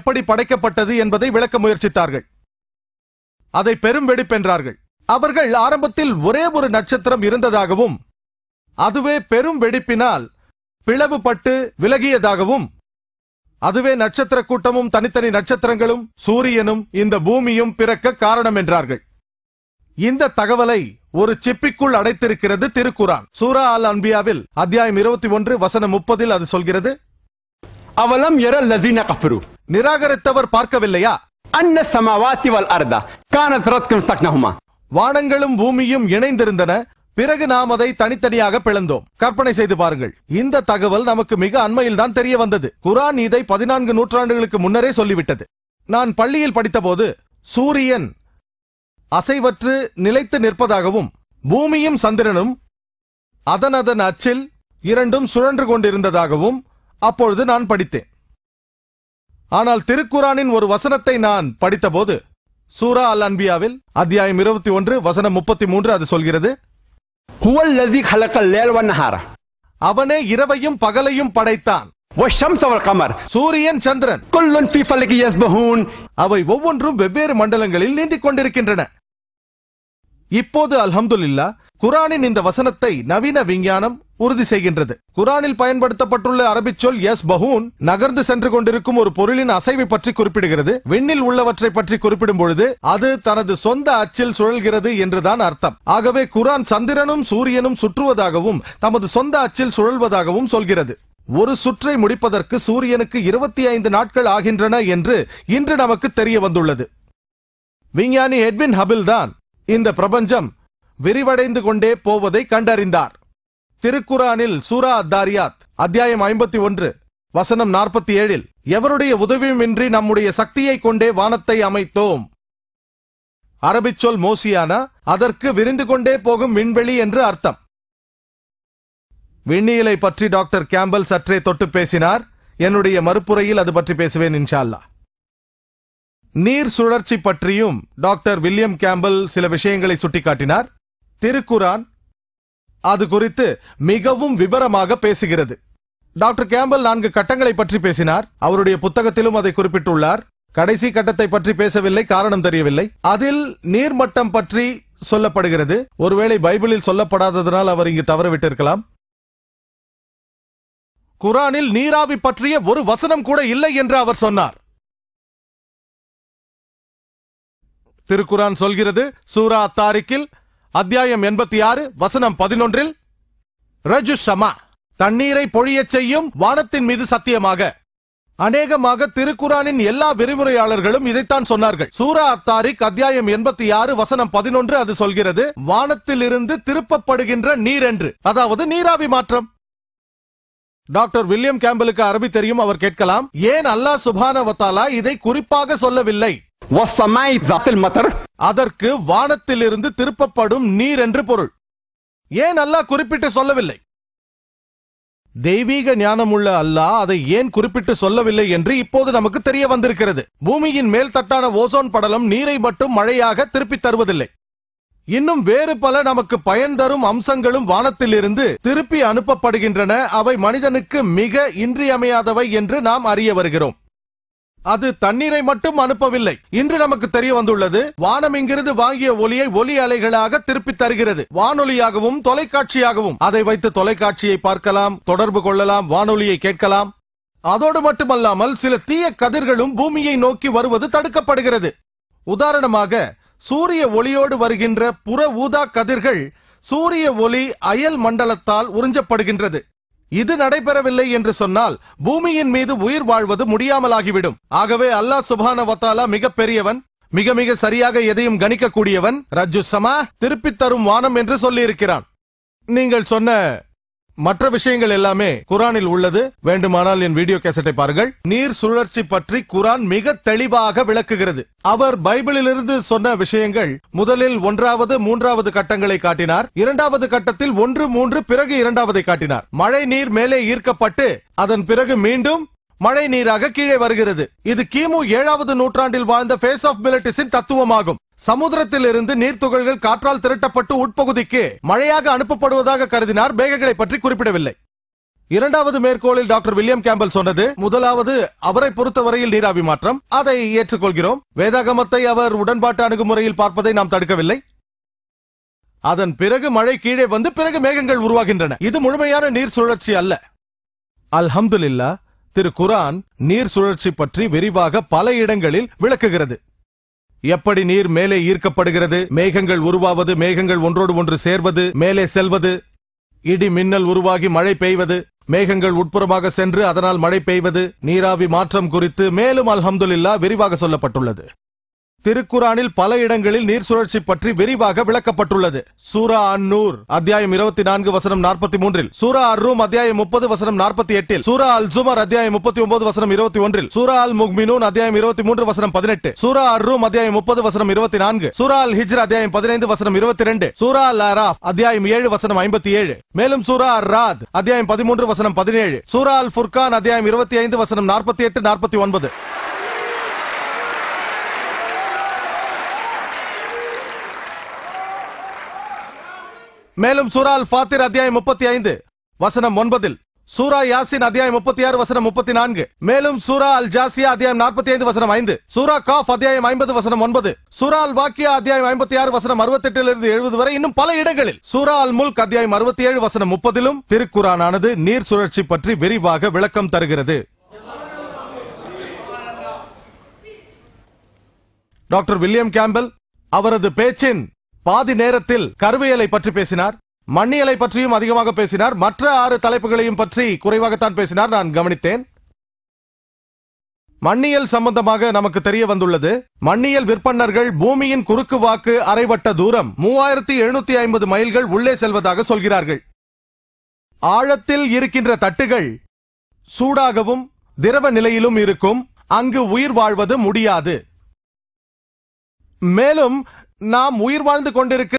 எப்படி படைக்கப்பட்டது என்பதை விளக்க முயற்சித்தார்கள். அதை பெரும் வெடிப்பென்றார்கள். அவர்கள் ஆரம்பத்தில் ஒரே ஒரு நட்சத்திரம் இருந்ததாகவும் அதுவே பெரும் வெடிப்பினால் பிளவுபட்டு விலகியதாகவும் அதுவே நட்சத்திர கூட்டமும் தனித்தனி நட்சத்திரங்களும் சூரியனும் இந்த பூமியும் பிறக்க காரணம் என்றார்கள். இந்த தகவலை ஒரு சிப்பிக்குள் அடைத்திருக்கிறது திருக்குறான் சூரா அல் அன்பியாவில் அத்தியாயம் இருபத்தி ஒன்று வசனம் முப்பதில் அது சொல்கிறது அவலம் எர லசீனா கஃபரு. நிராகரித்தவர் பார்க்கவில்லையா? அன்ன சமாவாத்தி வல் அர்தா. கானத் ரத்கம் தக்னஹுமா. வானங்களும் பூமியும் இணைந்திருந்தன. பிறகு நாம் அதை தனித்தனியாக பிளந்தோம். கற்பனை செய்து பாருங்கள். இந்த தகவல் நமக்கு மிக அண்மையில் தான் தெரிய வந்தது. குரான் இதை பதினான்கு நூற்றாண்டுகளுக்கு முன்னரே சொல்லிவிட்டது. நான் பள்ளியில் படித்தபோது சூரியன் அசைவற்று நிலைத்து நிற்பதாகவும் பூமியும் சந்திரனும் அதன் அதன் அச்சில் இரண்டும் சுழன்று கொண்டிருந்ததாகவும் அப்பொழுது நான் படித்தேன். ஆனால் திருக்குரானின் ஒரு வசனத்தை நான் படித்தபோது சூரா அல் அன்பியாவில் அத்தியாயம் இருபத்தி ஒன்று வசனம் முப்பத்தி மூன்று அது சொல்கிறது. அவனே இரவையும் பகலையும் படைத்தான். சூரியன் சந்திரன். அவை ஒவ்வொன்றும் வெவ்வேறு மண்டலங்களில் நீந்திக் கொண்டிருக்கின்றன. இப்போது அல்ஹம்துல்லா குரானின் இந்த வசனத்தை நவீன விஞ்ஞானம் உறுதி செய்கின்றது. குரானில் பயன்படுத்தப்பட்டுள்ள அரபிச் சொல் எஸ் பஹூன் நகர்ந்து சென்று கொண்டிருக்கும் ஒரு பொருளின் அசைவை பற்றி குறிப்பிடுகிறது. விண்ணில் உள்ளவற்றை பற்றி குறிப்பிடும் பொழுது அது தனது சொந்த அச்சில் சுழல்கிறது என்றுதான் அர்த்தம். ஆகவே குரான் சந்திரனும் சூரியனும் சுற்றுவதாகவும் தமது சொந்த அச்சில் சுழல்வதாகவும் சொல்கிறது. ஒரு சுற்றை முடிப்பதற்கு சூரியனுக்கு இருபத்தி ஐந்து நாட்கள் ஆகின்றன என்று இன்று நமக்கு தெரிய வந்துள்ளது. விஞ்ஞானி எட்வின் ஹபில் தான் இந்த பிரபஞ்சம் விரிவடைந்து கொண்டே போவதை கண்டறிந்தார். திருக்குரானில் சூரா அத்தாரியாத் அத்தியாயம் ஐம்பத்தி ஒன்று வசனம் நாற்பத்தி ஏழில் எவருடைய உதவியுமின்றி நம்முடைய சக்தியை கொண்டே வானத்தை அமைத்தோம். அரபிச் சொல் மோசியானா அதற்கு விரிந்து கொண்டே போகும் விண்வெளி என்று அர்த்தம். விண்ணியலை பற்றி டாக்டர் கேம்பல் சற்றே தொட்டு பேசினார். என்னுடைய மறுப்புரையில் அது பற்றி பேசுவேன் இன்ஷால்லா. நீர் சுழற்சி பற்றியும் டாக்டர் வில்லியம் கேம்பல் சில விஷயங்களை சுட்டிக்காட்டினார். திருக்குரான் அது குறித்து மிகவும் விவரமாக பேசுகிறது. டாக்டர் கேம்பல் நான்கு கட்டங்களை பற்றி பேசினார். அவருடைய புத்தகத்திலும் அதை குறிப்பிட்டுள்ளார். கடைசி கட்டத்தை பற்றி பேசவில்லை காரணம் தெரியவில்லை. அதில் நீர்மட்டம் பற்றி சொல்லப்படுகிறது. ஒருவேளை பைபிளில் சொல்லப்படாததனால் அவர் இங்கு தவறவிட்டிருக்கலாம். குரானில் நீராவி பற்றிய ஒரு வசனம் கூட இல்லை என்று அவர் சொன்னார். திருக்குரான் சொல்கிறது சூரா தாரிக்கில் அத்தியாயம் எண்பத்தி ஆறு வசனம் பதினொன்றில் ரஜு ஷமா தண்ணீரை பொழியச் செய்யும் வானத்தின் மீது சத்தியமாக. அநேகமாக திருக்குறானின் எல்லா விரிவுரையாளர்களும் இதைத்தான் சொன்னார்கள். சூரா அத்தாரிக் அத்தியாயம் எண்பத்தி ஆறு வசனம் பதினொன்று அது சொல்கிறது வானத்திலிருந்து திருப்பப்படுகின்ற நீர் என்று. அதாவது நீராவி மாற்றம். டாக்டர் வில்லியம் கேம்பலுக்கு அரபி தெரியும் அவர் கேட்கலாம் ஏன் அல்லாஹ் சுபானவத்தாலா இதை குறிப்பாக சொல்லவில்லை? அதற்கு வானத்திலிருந்து திருப்பப்படும் நீர் என்று பொருள். ஏன் அல்லாஹ் குறிப்பிட்டு சொல்லவில்லை? தெய்வீக ஞானமுள்ள அல்லாஹ் அதை ஏன் குறிப்பிட்டு சொல்லவில்லை என்று இப்போது நமக்கு தெரிய வந்திருக்கிறது. பூமியின் மேல் தட்டான ஓசோன் படலம் நீரை மட்டும் மழையாக திருப்பித் தருவதில்லை. இன்னும் வேறு பல நமக்கு பயன் தரும் அம்சங்களும் வானத்திலிருந்து திருப்பி அனுப்பப்படுகின்றன. அவை மனிதனுக்கு மிக இன்றியமையாதவை என்று நாம் அறிய வருகிறோம். அது தண்ணீரை மட்டும் அனுப்பவில்லை. இன்று நமக்கு தெரிய வந்துள்ளது வானம் இங்கிருந்து வாங்கிய ஒலியை ஒலி அலைகளாக திருப்பித் தருகிறது. வானொலியாகவும் தொலைக்காட்சியாகவும். அதை வைத்து தொலைக்காட்சியை பார்க்கலாம் தொடர்பு கொள்ளலாம் வானொலியை கேட்கலாம். அதோடு மட்டுமல்லாமல் சில தீய கதிர்களும் பூமியை நோக்கி வருவது தடுக்கப்படுகிறது. உதாரணமாக சூரிய ஒளியோடு வருகின்ற புற ஊதா கதிர்கள் சூரிய ஒளி அயல் மண்டலத்தால் உறிஞ்சப்படுகின்றது. இது நடைபெறவில்லை என்று சொன்னால் பூமியின் மீது உயிர் வாழ்வது முடியாமலாகிவிடும். ஆகவே அல்லாஹ் சுபான வத்தாலா மிக பெரியவன் மிக மிக சரியாக எதையும் கணிக்கக்கூடியவன் ரஜு சமா திருப்பித் தரும் வானம் என்று சொல்லியிருக்கிறான். நீங்கள் சொன்ன மற்ற விஷயங்கள் எல்லாமே குரானில் உள்ளது. வேண்டுமானால் என் வீடியோ கேசட்டை பாருங்கள். நீர் சுழற்சி பற்றி குரான் மிக தெளிவாக விளக்குகிறது. அவர் பைபிளிலிருந்து சொன்ன விஷயங்கள் முதலில் ஒன்றாவது மூன்றாவது கட்டங்களை காட்டினார். இரண்டாவது கட்டத்தில் ஒன்று மூன்று பிறகு இரண்டாவதை காட்டினார். மழை நீர் மேலே ஈர்க்கப்பட்டு அதன் பிறகு மீண்டும் மழை நீராக கீழே வருகிறது. இது கிமு ஏழாவது நூற்றாண்டில் வாழ்ந்த ஃபேஸ் ஆஃப் மிலிட்டிஸின் தத்துவமாகும். சமுத்திரத்திலிருந்து நீர்த்துகள்கள் காற்றால் திரட்டப்பட்டு உட்பகுதிக்கு மழையாக அனுப்பப்படுவதாக கருதினார். மேகங்களை பற்றி குறிப்பிடவில்லை. இரண்டாவது மேற்கோளில் டாக்டர் வில்லியம் கேம்பல் சொன்னது முதலாவது அவரை பொறுத்தவரையில் நீராவி மாற்றம் அதை ஏற்றுக்கொள்கிறோம். வேதாகமத்தை அவர் உடன்பாட்டு அணுகுமுறையில் பார்ப்பதை நாம் தடுக்கவில்லை. அதன் பிறகு மழை கீழே வந்து பிறகு மேகங்கள் உருவாகின்றன. இது முழுமையான நீர் சுழற்சி அல்ல. அல்ஹம்துல்லா திரு குரான் நீர் சுழற்சி பற்றி விரிவாக பல இடங்களில் விளக்குகிறது. எப்படி நீர் மேலே ஈர்க்கப்படுகிறது? மேகங்கள் உருவாவது மேகங்கள் ஒன்றோடு ஒன்று சேர்வது மேலே செல்வது? இடி மின்னல் உருவாகி மழை பெய்வது? மேகங்கள் உட்புறமாக சென்று அதனால் மழை பெய்வது? நீராவி மாற்றம் குறித்து மேலும் அல்ஹம்துல்லா விரிவாக சொல்லப்பட்டுள்ளது. திருக்குரானில் பல இடங்களில் நீர் சுழற்சி பற்றி விரிவாக விளக்கப்பட்டுள்ளது. சூரா அன்னூர் அத்தியாயம் இருபத்தி நான்கு வசனம் நாற்பத்தி மூன்றில். சூரா அர்ரூம் அத்தியாயம் முப்பது வசனம் நாற்பத்தி எட்டில். சூரா அல் ஜுமர் அத்தியாயம் முப்பத்தி ஒன்பது வசனம் இருபத்தி ஒன்றில். சூரா அல் முக்மினூன் அத்தியாயம் இருபத்தி மூன்று வசனம் பதினெட்டு. சூரா அர்ரூம் அத்தியாயம் முப்பது வசனம் இருபத்தி நான்கு. சூரா அல் ஹிஜ்ர் அத்தியாயம் பதினைந்து வசனம் இருபத்தி ரெண்டு. சூரா அல் அராஃப் அத்தியாயம் ஏழு வசனம் ஐம்பத்தி ஏழு. மேலும் சூரா அர் ராத் அத்தியாயம் பதிமூன்று வசனம் பதினேழு. சூரா அல் ஃபுர்கான் அத்தியாயம் இருபத்தி ஐந்து வசனம் நாற்பத்தி எட்டு நாற்பத்தி ஒன்பது. மேலும் சூரா அல் ஃபாத்திர் அத்தியாயம் முப்பத்தி ஐந்து வசனம் ஒன்பதில் சூரா யாசின் அத்தியாயம் முப்பத்தி ஆறு வசனம் முப்பத்தி நான்கு. மேலும் சூரா அல் ஜாசியா அத்தியாயம் நாற்பத்தி ஐந்து வசனம் ஐந்து. சூரா காஃப் அத்தியாயம் ஐம்பது வசனம் ஒன்பது. சூரா அல் வாக்கியா அத்தியாயம் ஐம்பத்தி ஆறு வசனம் அறுபத்தெட்டிலிருந்து எழுபது வரை இன்னும் பல இடங்களில். சூரா அல் முல்க் அத்தியாயம் அறுபத்தி ஏழு வசனம் முப்பதிலும் திருக்குறானது நீர் சுழற்சி பற்றி விரிவாக விளக்கம் தருகிறது. டாக்டர் வில்லியம் கேம்பல் அவரது பேச்சின் பாதி நேரத்தில் கருவியலை பற்றி பேசினார் மண்ணியலை பற்றியும் அதிகமாக பேசினார் மற்ற ஆறு தலைப்புகளையும் பற்றி குறைவாகத்தான் பேசினார். நான் கவனித்தேன். மண்ணியல் சம்பந்தமாக நமக்கு தெரிய வந்துள்ளது மண்ணியல் விற்பனர்கள் பூமியின் குறுக்கு வாக்கு அரைவட்ட தூரம் மூவாயிரத்தி எழுநூத்தி ஐம்பது மைல்கள் உள்ளே செல்வதாக சொல்கிறார்கள். ஆழத்தில் இருக்கின்ற தட்டுகள் சூடாகவும் திரவ நிலையிலும் இருக்கும் அங்கு உயிர் வாழ்வது முடியாது. மேலும் நாம் உயிர் வாழ்ந்து கொண்டிருக்கிற